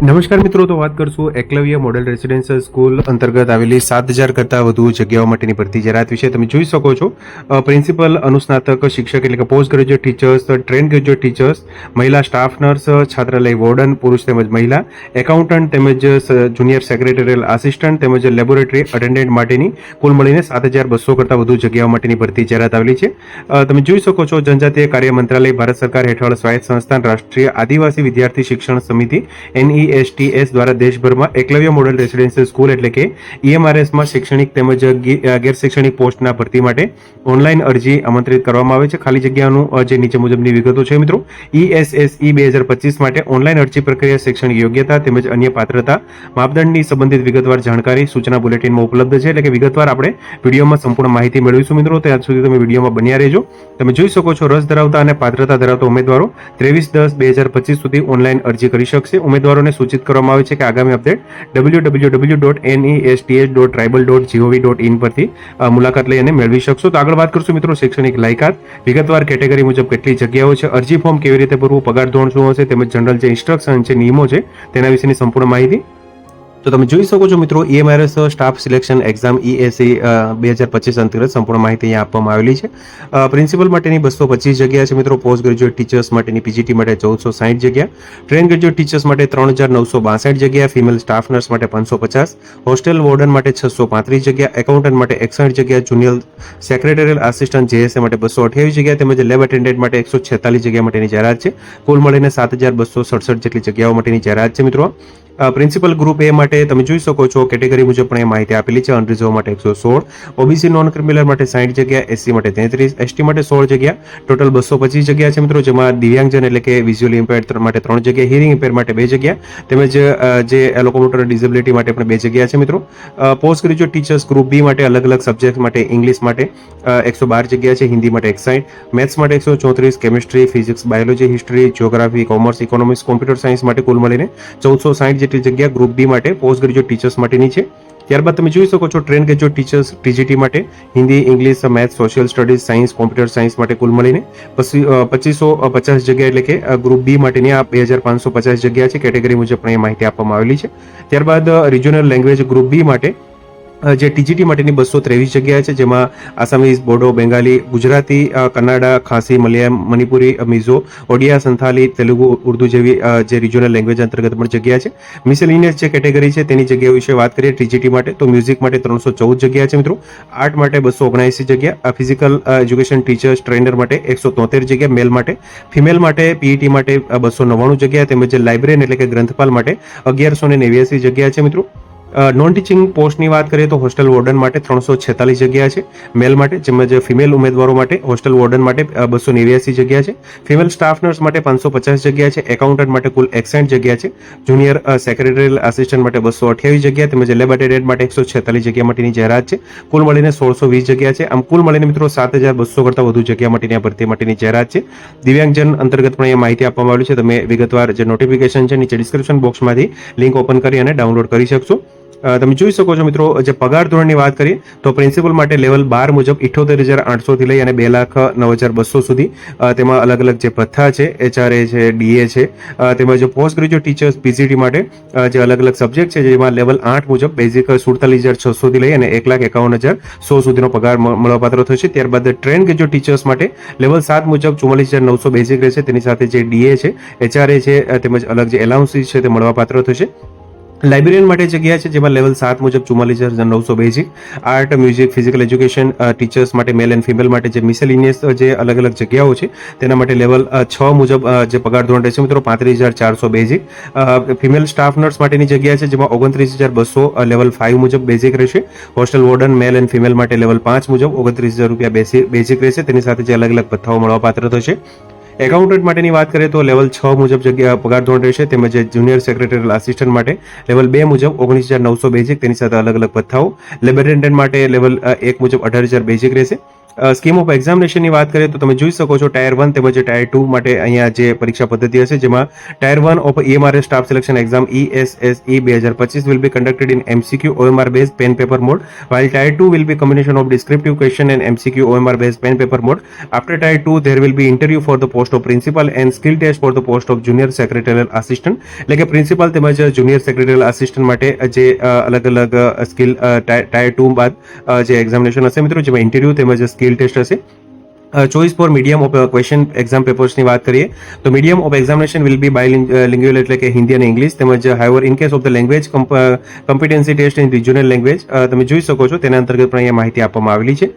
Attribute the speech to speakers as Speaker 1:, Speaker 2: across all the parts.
Speaker 1: નમસ્કાર મિત્રો, તો વાત કરશું એકલવ્ય મોડેલ રેસિડેન્શિયલ સ્કૂલ અંતર્ગત આવેલી સાત હજાર કરતાં વધુ જગ્યાઓ માટેની ભરતી જાહેરાત વિશે તમે જોઈ શકો છો. પ્રિન્સિપલ અનુસ્નાતક, શિક્ષક એટલે કે post graduate teachers train graduate teachers મહિલા સ્ટાફ નર્સ છાત્રાલય વોર્ડન પુરુષ તેમજ મહિલા એકાઉન્ટન્ટ તેમજ જુનિયર સેક્રેટરીયલ આસિસ્ટન્ટ તેમજ લેબોરેટરી અટેન્ડન્ટ માટેની કુલ મળીને સાત હજાર બસો કરતાં વધુ જગ્યાઓ માટેની ભરતી જાહેરાત આવેલી છે. તમે જોઈ શકો છો, જનજાતીય કાર્ય મંત્રાલય ભારત સરકાર હેઠળ સ્વાયત્ત સંસ્થાન રાષ્ટ્રીય આદિવાસી વિદ્યાર્થી શિક્ષણ સમિતિ એનઈએસટીએસ દ્વારા દેશભરમાં એકલવ્ય મોડેલ રેસિડેન્શિયલ સ્કૂલ એટલે કે ઈએમઆરએસમાં શૈક્ષણિક તેમજ ગી- ગેર શૈક્ષણિક પોસ્ટના ભરતી માટે ઓનલાઈન અરજી આમંત્રિત કરવામાં આવે છે. ખાલી જગ્યાનું જે નીચે મુજબની વિગતો છે મિત્રો. ઈએસએસઈ બે હજાર પચીસ માટે ઓનલાઈન અરજી પ્રક્રિયા શૈક્ષણિક યોગ્યતા તેમજ અન્ય પાત્રતા માપદંડની સંબંધિત વિગતવાર જાણકારી સૂચના બુલેટિનમાં ઉપલબ્ધ છે. એટલે કે વિગતવાર આપણે વિડીયોમાં સંપૂર્ણ માહિતી મેળવીશું મિત્રો. ત્યાં સુધી તમે વિડીયોમાં બન્યા રહેજો. તમે જોઈ શકો છો રસ ધરાવતા અને પાત્રતા ધરાવતા ઉમેદવારો ત્રેવીસ દસ બે હજાર પચીસ સુધી ઓનલાઈન અરજી કરી શકશે. ઉમેદવારોને સૂચિત કરવામાં આવે છે કે આગામી update W W W dot NESTH dot tribal dot GOV dot in પરથી મુલાકાત લઈ અને મેળવી શકશો. તો આગળ વાત કરશું મિત્રો શૈક્ષણિક લાયકાત. વિગતવાર કેટેગરી મુજબ કેટલી જગ્યાઓ છે, અરજી ફોર્મ કેવી રીતે ભરવું, પગાર ધોરણ શું હશે, તેમજ જનરલ જે ઇન્સ્ટ્રક્શન છે, નિયમો છે, તેના વિશેની સંપૂર્ણ માહિતી તો તમે જોઈ શકો છો મિત્રો EMRS staff selection exam ESC બે હજાર પચીસ અંતર્ગત સંપૂર્ણ માહિતી અહીંયા આપવામાં આવેલી છે. પ્રિન્સિપલ માટેની બસો પચીસ જગ્યા છે મિત્રો પોસ્ટ ગ્રેજ્યુએટ ટીચર્સ માટેની પીજીટી માટે ચૌદસો સાઠ જગ્યા ટ્રેન ગ્રેજ્યુએટ ટીચર્સ માટે ત્રણ હજાર નવસો બાસઠ જગ્યા ફિમેલ સ્ટાફ નર્સ માટે પાંચસો પચાસ હોસ્ટેલ વોર્ડન માટે છસો પાંત્રીસ જગ્યા એકાઉન્ટન્ટ માટે એકસઠ જગ્યા જુનિયર સેક્રેટરીયલ આસિસ્ટન્ટ જેએસએ માટે બસો અઠ્યાવીસ જગ્યા તેમજ લેબ એટેન્ડન્ટ માટે એકસો છેતાલીસ જગ્યા માટેની જાહેરાત છે. કુલ મળીને સાત હજાર બસો સડસઠ જેટલી જગ્યાઓ માટેની જાહેરાત છે મિત્રો. પ્રિન્સિપલ ગ્રુપ એ માટે તમે જોઈ શકો છો કેટેગરી મુજબ પણ એ માહિતી આપેલી છે અનરિઝર્વ માટે એકસો સોળ ઓબીસી નોન ક્રિમિનલ માટે સાઠ જગ્યા એસસી માટે તેત્રીસ એસટી માટે સોળ જગ્યા ટોટલ બસો પચીસ જગ્યા છે મિત્રો જેમાં દિવ્યાંગજન એટલે કે વિઝ્યુઅલી ઇમ્પેર્ડ માટે ત્રણ જગ્યા હિયરિંગ ઇમ્પેર માટે બે જગ્યા તેમજ અ, જે લોકોમોટર ડિઝેબિલિટી માટે પણ બે જગ્યા છે મિત્રો. Post graduate teachers group B માટે અલગ અલગ સબ્જેક્ટ માટે ઇંગ્લિશ માટે એકસો બાર જગ્યા છે હિન્દી માટે એકસાઠ મેથ્સ માટે એકસો ચોત્રીસ chemistry physics biology history geography commerce economics computer science માટે કુલ મળીને ચૌદસો સાઠ જેટલી જગ્યા ગ્રુપ બી માટે પોસ્ટ ગ્રેજ્યુએટ ટીચર્સ માટેની છે. ત્યારબાદ તમે જોઈ શકો છો ટ્રેન ગ્રેજ્યુએટ ટીચર્સ ટીજીટી માટે Hindi English maths social studies science computer science માટે કુલ મળીને પચીસો પચાસ જગ્યા એટલે કે ગ્રુપ બી માટેની આ બે હજાર પાંચસો પચાસ જગ્યા છે. કેટેગરી મુજબ પણ એ માહિતી આપવામાં આવેલી છે. ત્યારબાદ રિજિયોનલ લેંગ્વેજ ગ્રુપ બી માટે જે ટીજીટી માટેની બસો ત્રેવીસ જગ્યા છે, જેમાં આસામીઝ, બોડો, બેંગાલી, ગુજરાતી કન્નાડા, ખાંસી, મલયામ, મણિપુરી, મિઝો, ઓડિયા, સંથાલી, તેલુગુ, ઉર્દુ જેવી જે રિજનલ લેંગ્વેજ અંતર્ગત પણ જગ્યા છે. મિસેલિનિયસ જે કેટેગરી છે, તેની જગ્યા વિશે વાત કરીએ ટીજીટી માટે, તો મ્યુઝિક માટે ત્રણસો ચૌદ જગ્યા છે મિત્રો. આર્ટ માટે બસો ઓગણસી જગ્યા ફિઝિકલ એજ્યુકેશન ટીચર્સ ટ્રેનર માટે એકસો તોતેર જગ્યા મેલ માટે. ફિમેલ માટે પીઈટી માટે બસો નવ્વાણું જગ્યા, તેમજ લાઇબ્રેરિયન એટલે કે ગ્રંથપાલ માટે અગિયારસો ને નેવ્યાસી જગ્યા છે મિત્રો. નોન ટીચિંગ પોસ્ટની વાત કરીએ તો હોસ્ટેલ વોર્ડન માટે ત્રણસો છેતાલીસ જગ્યા છે. મેલ માટે તેમજ ફિમેલ ઉમેદવારો માટે હોસ્ટેલ વોર્ડન માટે બસો નેવ્યાસી જગ્યા છે. ફિમેલ સ્ટાફ નર્સ માટે પાંચસો પચાસ જગ્યા છે. એકાઉન્ટન્ટ માટે કુલ એકસઠ જગ્યા છે. જુનિયર સેક્રેટરીયલ આસિસ્ટન્ટ માટે બસો અઠ્યાવીસ જગ્યા તેમજ લેબ એટેન્ડન્ટ માટે એકસો છેતાલીસ જગ્યા માટેની જાહેરાત છે. કુલ મળીને સોળસો વીસ જગ્યા છે. આમ કુલ મળીને મિત્રો સાત હજાર બસો કરતાં વધુ જગ્યા માટેની આ ભરતી માટેની જાહેરાત છે. દિવ્યાંગજન અંતર્ગત પણ અહીંયા માહિતી આપવામાં આવી છે. તમે વિગતવાર જે નોટિફિકેશન છે નીચે ડિસ્ક્રિપ્શન બોક્સમાંથી લિંક ઓપન કરી અને ડાઉનલોડ કરી શકશો. તમે જોઈ શકો છો મિત્રો, જે પગાર ધોરણની વાત કરીએ, તો પ્રિન્સિપલ માટે લેવલ બાર મુજબ ઇઠોતેર હજાર આઠસોથી લઈ અને બે લાખ નવ હજાર બસો સુધી તેમાં અલગ અલગ જે ભથ્થા છે, એચઆરએ છે, ડીએ છે તેમજ પોસ્ટ ગ્રેજ્યુએટ ટીચર્સ પીસીટી માટે જે અલગ અલગ સબ્જેક્ટ છે, જેમાં લેવલ આઠ મુજબ બેઝિક સુડતાલીસ હજાર છસોથી લઈ અને એક લાખ એકાવન હજાર સો સુધીનો પગાર મળવાપાત્ર થશે. ત્યારબાદ ટ્રેન ગ્રેજ્યુએટ ટીચર્સ માટે લેવલ સાત મુજબ ચુમ્માલીસ હજાર નવસો બેઝિક રહેશે. તેની સાથે જે ડીએ છે, એચઆરએ છે તેમજ અલગ જે એલાઉન્સીસ છે, તે મળવાપાત્ર થશે. લાઇબ્રેરિયન માટે જગ્યા છે, જેમાં લેવલ સાત મુજબ ચુમ્માલીસ હજાર નવસો basic. Art music physical education teachers માટે મેલ એન્ડ ફિમેલ માટે જે મિસેલિનિયસ જે અલગ અલગ જગ્યાઓ છે, તેના માટે લેવલ છ મુજબ જે પગાર ધોરણ રહેશે મિત્રો, પાંત્રીસ હજાર ચારસો બેઝિક. ફિમેલ સ્ટાફ નર્સ માટેની જગ્યા છે, જેમાં ઓગણત્રીસ હજાર બસો લેવલ ફાઇવ મુજબ બેઝિક રહેશે. Hostel warden male and female માટે લેવલ પાંચ મુજબ ઓગણત્રીસ હજાર રૂપિયા બેઝિક રહેશે. તેની સાથે જે અલગ અલગ ભથ્થાઓ મળવાપાત્ર થશે. એકાઉન્ટન્ટ માટેની વાત કરીએ તો લેવલ છ મુજબ જગ્યા પગાર ધોરણ રહેશે, તેમજ જુનિયર સેક્રેટરીયલ આસિસ્ટન્ટ માટે લેવલ બે મુજબ ઓગણીસ હજાર નવસો બેઝિક તેની સાથે અલગ અલગ ભથ્થાઓ લેબોરેટન્ટ માટે લેવલ એક મુજબ અઢાર હજાર બેઝિક રહેશે. સ્કીમ ઓફ એક્ઝામિનેશનની વાત કરીએ તો તમે જોઈ શકો છો ટાયર વન તેમજ ટાયર ટુ માટે અહીંયા જે પરીક્ષા પદ્ધતિ હશે જેમાં tier one of EMRS staff selection exam E ESSE બે હજાર પચીસ will be conducted in MCQ OMR base pen paper mode while tier 2 will be combination of descriptive question and mcq omr based pen paper mode. After tier 2 there will be interview for the post of principal and skill test for the post of junior secretarial assistant. એટલે કે principal તેમજ junior secretarial assistant માટે જે અ, અલગ અલગ skill tyre two બાદ અ, જે examination હશે મિત્રો જેમાં ઇન્ટરવ્યુ તેમજ સ્કિલ ટેસ્ટ હશે. Choice for medium of question exam પેપર્સની વાત કરીએ, તો medium of examination will be bilingual એટલે કે હિન્દી અને ઇંગ્લિશ, તેમજ however in case of the language competency test in regional language તમે જોઈ શકો છો, તેના અંતર્ગત પણ અહીંયા માહિતી આપવામાં આવેલી છે.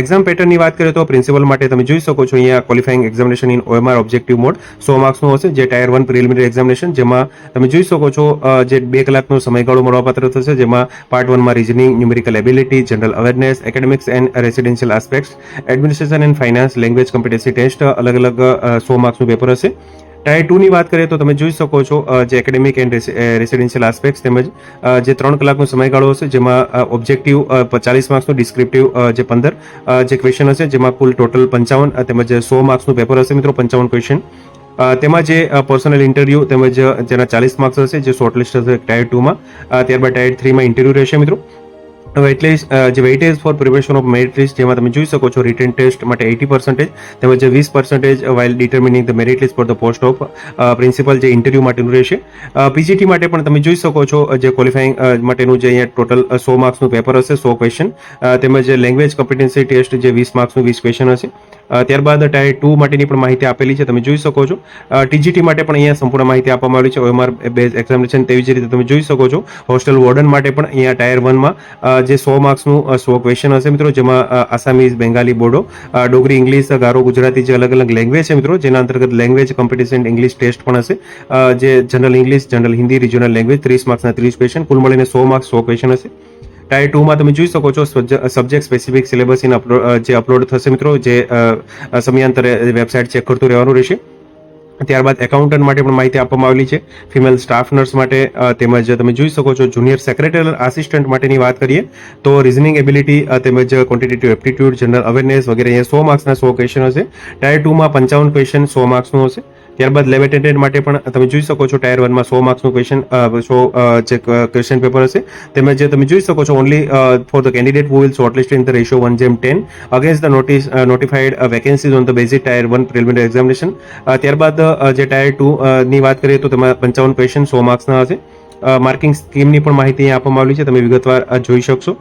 Speaker 1: એક્ઝામ પેટર્નની વાત કરીએ તો પ્રિન્સિપલ માટે તમે જોઈ શકો છો અહીંયા qualifying examination in OMR objective mode સો માર્ક્સનું હશે, જે ટાયર વન પ્રિલિમિનરી એક્ઝામિનેશન જેમાં તમે જોઈ શકો છો જે બે કલાકનો સમયગાળો મળવાપાત્ર થશે, જેમાં પાર્ટ વનમાં reasoning numerical ability general awareness academics and residential aspects administration and finance language competency test અલગ અલગ સો માર્ક્સનું પેપર હશે. ટાયર ટુની વાત કરીએ તો તમે જોઈ શકો છો જે એકેડેમિક એન્ડ રેસિડેન્શિયલ આસ્પેક્ટ્સ તેમજ જે ત્રણ કલાકનો સમયગાળો હશે, જેમાં ઓબ્જેક્ટિવ ચાલીસ માર્ક્સનું ડિસ્ક્રિપ્ટિવ જે પંદર જે ક્વેશ્ચન હશે, જેમાં કુલ ટોટલ પંચાવન તેમજ સો માર્ક્સનું પેપર હશે મિત્રો, પંચાવન ક્વેશ્ચન તેમાં જે પર્સનલ ઇન્ટરવ્યૂ તેમજ જેના ચાલીસ માર્ક્સ હશે, જે શોર્ટલિસ્ટ હશે ટાયર ટુમાં ત્યારબાદ ટાયર થ્રીમાં ઇન્ટરવ્યૂ રહેશે મિત્રો. એટલે જે weightage for preparation of merit list, જેમાં તમે જોઈ શકો છો રિટર્ન ટેસ્ટ માટે એટી પર્સન્ટેજ, તેમજ વીસ percentage while determining the merit list for the post of principal જે ઇન્ટરવ્યૂ માટેનું રહેશે. પીજીટી માટે પણ તમે જોઈ શકો છો જે ક્વોલિફાઇંગ માટેનું જે અહીંયા ટોટલ સો માર્ક્સનું પેપર હશે, સો ક્વેશ્ચન તેમજ લેંગ્વેજ કોમ્પિટન્સી ટેસ્ટ જે વીસ માર્ક્સનું વીસ ક્વેશ્ચન હશે. ત્યારબાદ ટાયર ટુ માટેની પણ માહિતી આપેલી છે, તમે જોઈ શકો છો. ટીજીટી માટે પણ અહીંયા સંપૂર્ણ માહિતી આપવામાં આવી છે. ઓએમઆર બેઝ એક્ઝામિનેશન તેવી જ રીતે તમે જોઈ શકો છો. હોસ્ટેલ વોર્ડન માટે પણ અહીંયા ટાયર વનમાં જે સો માર્ક્સનું સો ક્વેશ્ચન હશે મિત્રો, જેમાં આસામીઝ બેંગાલી બોડો ડોગરી ઇંગ્લિશ ગારો, ગુજરાતી જે અલગ અલગ લેંગ્વેજ છે મિત્રો, જેના અંતર્ગત લેંગ્વેજ કોમ્પિટિશન ઇંગ્લિશ ટેસ્ટ પણ હશે. જે general English general Hindi regional language ત્રીસ માર્ક્સના ત્રીસ ક્વેશ્ચન કુલ મળીને સો માર્ક્સ, સો ક્વેશ્ચન હશે. ટાયર ટુમાં તમે જોઈ શકો છો subject specific syllabus in upload જે અપલોડ થશે મિત્રો, જે સમયાંતરે વેબસાઇટ ચેક કરતું રહેવાનું રહેશે. ત્યારબાદ એકાઉન્ટન્ટ માટે પણ માહિતી આપવામાં આવેલી છે. ફિમેલ સ્ટાફ નર્સ માટે તેમજ તમે જોઈ શકો છો જુનિયર સેક્રેટરી આસિસ્ટન્ટ માટેની વાત કરીએ, તો રિઝનિંગ એબિલિટી તેમજ ક્વોન્ટિટેટિવ એપ્ટિટ્યૂડ જનરલ અવેરનેસ વગેરે અહીંયા સો માર્ક્સના સો ક્વેશ્ચન હશે. ટાયર ટુમાં પંચાવન ક્વેશ્ચન સો માર્ક્સનું હશે. ત્યારબાદ લેબ એટેન્ડન્ટ માટે પણ તમે જોઈ શકો છો ટાયર વનમાં સો માર્ક્સનું ક્વેશ્ચન સો જે ક્વેશ્ચન પેપર હશે તેમજ જે તમે જોઈ શકો છો only for the candidate who will shortlisted in the ratio 1 જેમ 10 against the notice uh, notified uh, vacancies on the basic tier 1 preliminary examination. અ, ત્યારબાદ જે ટાયર ટુ ની વાત કરીએ તો તેમાં પંચાવન ક્વેશ્ચન સો માર્ક્સના હશે. માર્કિંગ સ્કીમની પણ માહિતી અહીં આપવામાં આવેલી છે તમે વિગતવાર જોઈ શકશો.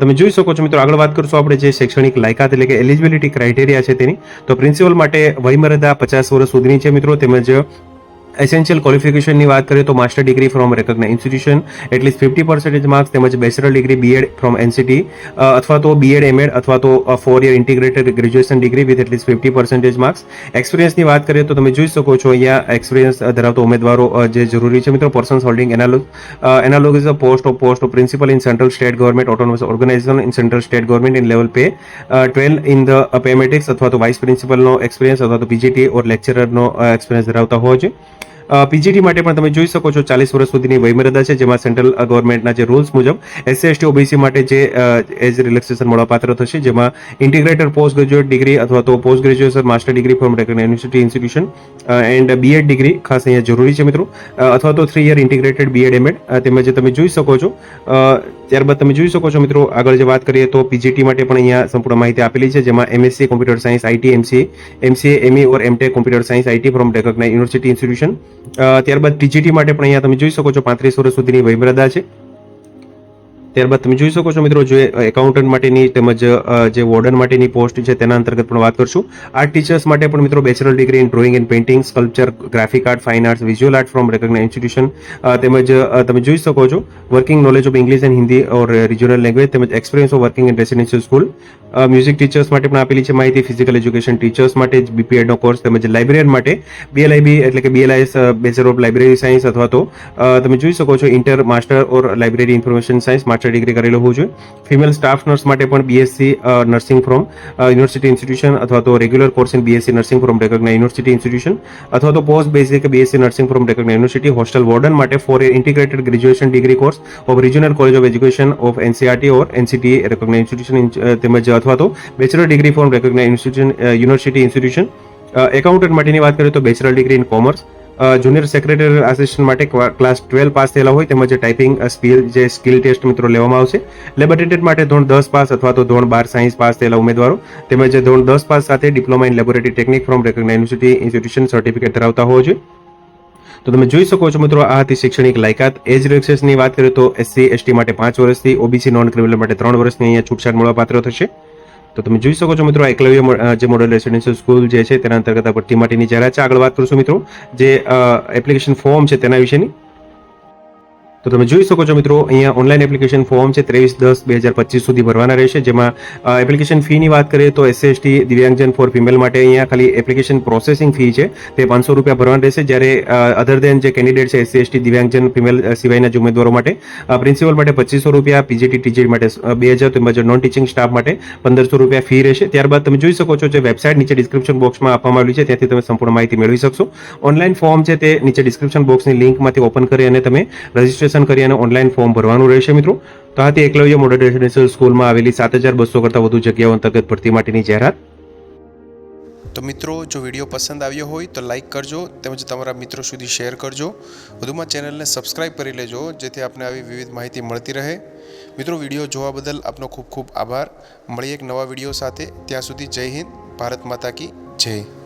Speaker 1: તમે જોઈ શકો છો મિત્રો, આગળ વાત કરશું આપણે જે શૈક્ષણિક લાયકાત એટલે કે એલિજિબિલિટી ક્રાઇટેરિયા છે તેની. તો પ્રિન્સિપલ માટે વયમર્યાદા પચાસ વર્ષ સુધીની છે મિત્રો, તેમજ એસેન્શિયલ ક્વોલિફિકેશનની વાત કરીએ તો master degree from recognise institution at least fifty percentage marks તેમજ bachelor degree BEd from NCT અથવા તો બીએડ એમએડ અથવા તો four year integrated graduation degree with at least fifty percentage marks એક્સપિરિયન્સની વાત કરીએ તો તમે જોઈ શકો છો અહીંયા એક્સપિરિયન્સ ધરાવતો ઉમેદવારો જે જરૂરી છે. મિત્રો persons holding analogue analogue is a post of post of principal in central state government autonomous organisation in central state government in level pay twelve in the pay matrix અથવા તો વાઇસ પ્રિન્સિપલનો એક્સપિરિયન્સ અથવા તો PGT ઓર લેક્ચરરનો experience ધરાવતા હોવો જોઈએ PGT માટે પણ તમે જોઈ શકો છો ચાલીસ વર્ષ સુધીની વયમર્યાદા છે, જેમાં સેન્ટ્રલ ગવર્મેન્ટના જે રૂલ્સ મુજબ એસસી એસટી ઓબીસી માટે જે એજ રિલેક્સેશન મળવાપાત્ર થશે, જેમાં ઇન્ટિગ્રેટેડ પોસ્ટ ગ્રેજ્યુએટ ડિગ્રી અથવા તો post graduation master degree from university institution and BEd degree ખાસ અહીંયા જરૂરી છે મિત્રો. અથવા તો three year integrated BEd MEd તેમજ તમે જોઈ શકો છો. ત્યારબાદ તમે જોઈ શકો છો મિત્રો, આગળ જે વાત કરીએ તો પીજીટી માટે પણ અહીંયા સંપૂર્ણ માહિતી આપેલી છે, જેમાં MSc computer science IT MCA MCA ME or MTech computer science IT from recognise university institution ત્યારબાદ ટીજીટી માટે પણ અહીંયા તમે જોઈ શકો છો પાંત્રીસ વર્ષ સુધીની વયમર્યાદા છે. ત્યારબાદ તમે જોઈ શકો છો મિત્રો, જે એકાઉન્ટન્ટ માટેની તેમજ જે વોર્ડન માટેની પોસ્ટ છે તેના અંતર્ગત પણ વાત કરશું. આર્ટ ટીચર્સ માટે પણ મિત્રો bachelor degree in drawing and painting sculpture graphic art fine arts visual art from recognise institution તેમજ તમે જોઈ શકો છો working knowledge of English and Hindi or regional language તેમજ experience of working in residential school music teachers માટે પણ આપેલી છે માહિતી ફિઝિકલ એજ્યુકેશન ટીચર્સ માટે બીપીએડનો કોર્સ તેમજ લાઇબ્રેરિયન માટે બીએલઆઈબી એટલે કે BLIS bachelor of library science અથવા તો તમે જોઈ શકો છો inter master or library information science master degree કરેલો હોવું જોઈએ. ફિમેલ સ્ટાફ નર્સ માટે પણ BSc nursing from university institution અથવા તો regular course in BSc nursing from recognise university institution અથવા તો post basic BSc nursing from recognise university hostel warden માટે for a integrated graduation degree course of regional college of education of NCERT or NCT recognise institution તેમજ અથવા તો bachelor degree from recognise institution university institution accountant માટેની વાત કરીએ તો bachelor degree in commerce junior secretary assistant માટે class twelve pass થયેલા હોય, તેમજ ટાઈપિંગ સ્કિલ જે સ્કિલ ટેસ્ટ મિત્રો લેવામાં આવશે. લેબ અટેન્ડન્ટ માટે ધોરણ દસ પાસ અથવા તો ધોરણ બાર સાયન્સ પાસ થયેલા ઉમેદવારો, તેમજ ધોરણ દસ પાસ સાથે diploma in laboratory technique from recognise university institution certificate ધરાવતા હોવો જોઈએ. તો તમે જોઈ શકો છો મિત્રો, આ હતી શૈક્ષણિક લાયકાત. એજ રિલેક્સેશનની વાત કરીએ તો એસસી એસટી માટે પાંચ વર્ષથી ઓબીસી નોન ક્રિમિનલ માટે ત્રણ વર્ષની અહીંયા છૂટછાટ મળવા પાત્ર થશે. તો તમે જોઈ શકો છો મિત્રો એકલવ્ય જે મોડલ રેસિડેન્શિયલ સ્કૂલ જે છે તેના અંતર્ગત ભરતી માટેની જાહેરાત છે. આગળ વાત કરશું મિત્રો, જે એપ્લિકેશન ફોર્મ છે તેના વિશેની. તો તમે જોઈ શકો છો મિત્રો, અહીંયા ઓનલાઈન એપ્લિકેશન ફોર્મ છે ત્રેવીસ દસ બે હજાર પચીસ સુધી ભરવાના રહેશે. જેમાં એપ્લિકેશન ફીની વાત કરીએ તો એસસી એસટી દિવ્યાંગજન ફોર ફિમેલ માટે અહીંયા ખાલી એપ્લિકેશન પ્રોસેસિંગ ફી છે. તે પાંચસો રૂપિયા ભરવાના રહેશે. જ્યારે અધર દેન જે કેન્ડિડેટ છે એસસી દિવ્યાંગજન ફિમેલ સિવાયના જ ઉમેદવારો માટે પ્રિન્સિપલ માટે પચીસો રૂપિયા પીજીટી ટીજી માટે બે હજાર તેમજ નોન ટીચિંગ સ્ટાફ માટે પંદરસો રૂપિયા ફી રહેશે. ત્યારબાદ તમે જોઈ શકો છો જે વેબસાઇટ નીચે ડિસ્ક્રિપ્શન બોક્સમાં આપવામાં આવ્યું છે. ત્યાંથી તમે સંપૂર્ણ માહિતી મેળવી શકશો. ઓનલાઈન ફોર્મ છે તે નીચે ડિસ્ક્રિપ્શન બોક્સની લિંકમાંથી ઓપન કરી અને તમે રજીસ્ટ્રેશન કરી અને ઓનલાઈન ફોર્મ ભરવાનું રહેશે મિત્રો. તો આ હતી એકલવ્ય મોડલ રેસિડેન્શિયલ સ્કૂલમાં આવેલી સાત હજાર બસો કરતાં વધુ જગ્યાઓ અંતર્ગત ભરતી માટેની જાહેરાત.
Speaker 2: તો મિત્રો, જો વીડિયો પસંદ આવ્યો હોય તો લાઈક કરજો તેમજ તમારા મિત્રો સુધી શેર કરજો. વધુમાં ચેનલને સબસ્ક્રાઇબ કરી લેજો, જેથી આપને આવી વિવિધ માહિતી મળતી રહે. મિત્રો, વીડિયો જોવા બદલ આપનો ખૂબ ખૂબ આભાર. મળીએ એક નવા વીડિયો સાથે. ત્યાં સુધી જય હિન્દ, ભારત માતા કી જય.